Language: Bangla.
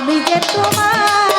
আমি যে তোমার